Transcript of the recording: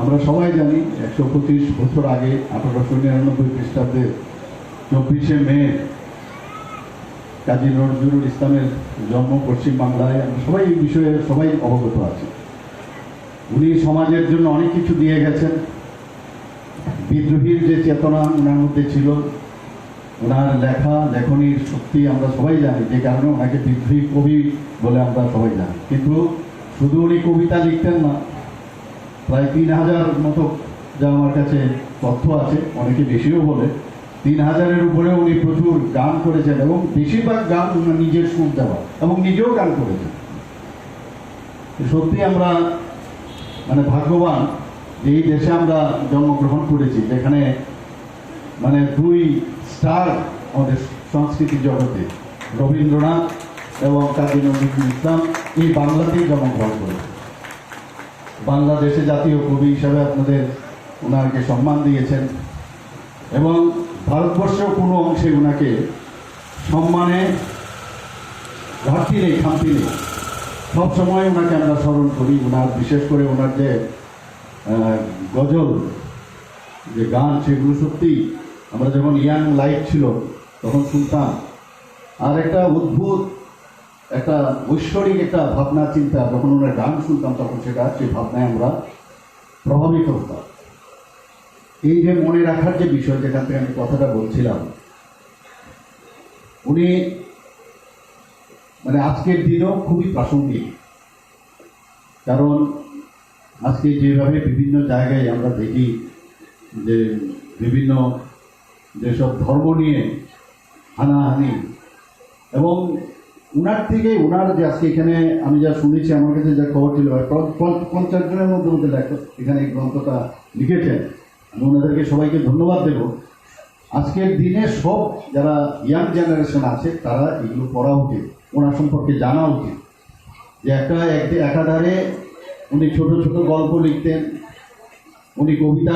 আমরা সবাই জানি একশো পঁচিশ বছর আগে আঠারোশো নিরানব্বই খ্রিস্টাব্দে চব্বিশে মে কাজী নজরুল ইসলামের জন্ম পশ্চিম বাংলায়। আমরা সবাই এই বিষয়ে সবাই অবগত আছি। উনি সমাজের জন্য অনেক কিছু দিয়ে গেছেন। বিদ্রোহীর যে চেতনা ওনার মধ্যে ছিল ওনার লেখা, লেখনীর শক্তি আমরা সবাই জানি, যে কারণে ওনাকে বিদ্রোহী কবি বলে আমরা সবাই জানি। কিন্তু শুধু উনি কবিতা লিখতেন না প্রায় তিন হাজার মতো যা আমার কাছে তথ্য আছে, অনেকে বেশিও বলে। তিন হাজারের উপরে উনি প্রচুর গান করেছেন এবং বেশিরভাগ গান উনার নিজের সুর দেওয়া এবং নিজেও গান করেছেন। সত্যি আমরা মানে ভাগ্যবান যে এই দেশে আমরা জন্মগ্রহণ করেছি, যেখানে মানে দুই স্টার আমাদের সংস্কৃতি জগতে, রবীন্দ্রনাথ এবং কাজী নজরুল ইসলাম, এই বাংলাতেই জন্মগ্রহণ করেছে। বাংলাদেশে জাতীয় কবি হিসাবে আপনাদের ওনাকে সম্মান দিয়েছেন এবং ভারতবর্ষের কোনো অংশে ওনাকে সম্মানে ঘাটতি নেই, খামতি নেই। সবসময় ওনাকে আমরা স্মরণ করি ওনার বিশেষ করে ওনার যে গজল, যে গান, সেগুলো সত্যি আমরা যখন ইয়াং লাইফ ছিল, তখন শুনতাম। আর একটা অদ্ভুত একটা ঐশ্বরিক একটা ভাবনা, চিন্তা, যখন ওনার গান শুনতাম, তখন সেটা সেই ভাবনায় আমরা প্রভাবিত হতাম। এই যে মনে রাখার যে বিষয়, যেখান থেকে আমি কথাটা বলছিলাম, উনি মানে আজকের দিনও খুবই প্রাসঙ্গিক। কারণ আজকে যেভাবে বিভিন্ন জায়গায় আমরা দেখি যে বিভিন্ন যেসব ধর্ম নিয়ে হানাহানি এবং উনার থেকে উনার যে আজকে এখানে আমি যা শুনেছি, আমার কাছে যা খবর ছিল পঞ্চাশ জনের মধ্যে মধ্যে এখানে এই গ্রন্থটা লিখেছেন। আমি ওনাদেরকে সবাইকে ধন্যবাদ দেব। আজকের দিনে সব যারা ইয়াং জেনারেশন আছে, তারা এগুলো পড়া উচিত। ওনার সম্পর্কে জানা উচিত। যে একটা এক- একাধারে উনি ছোট ছোট গল্প লিখতেন, উনি কবিতা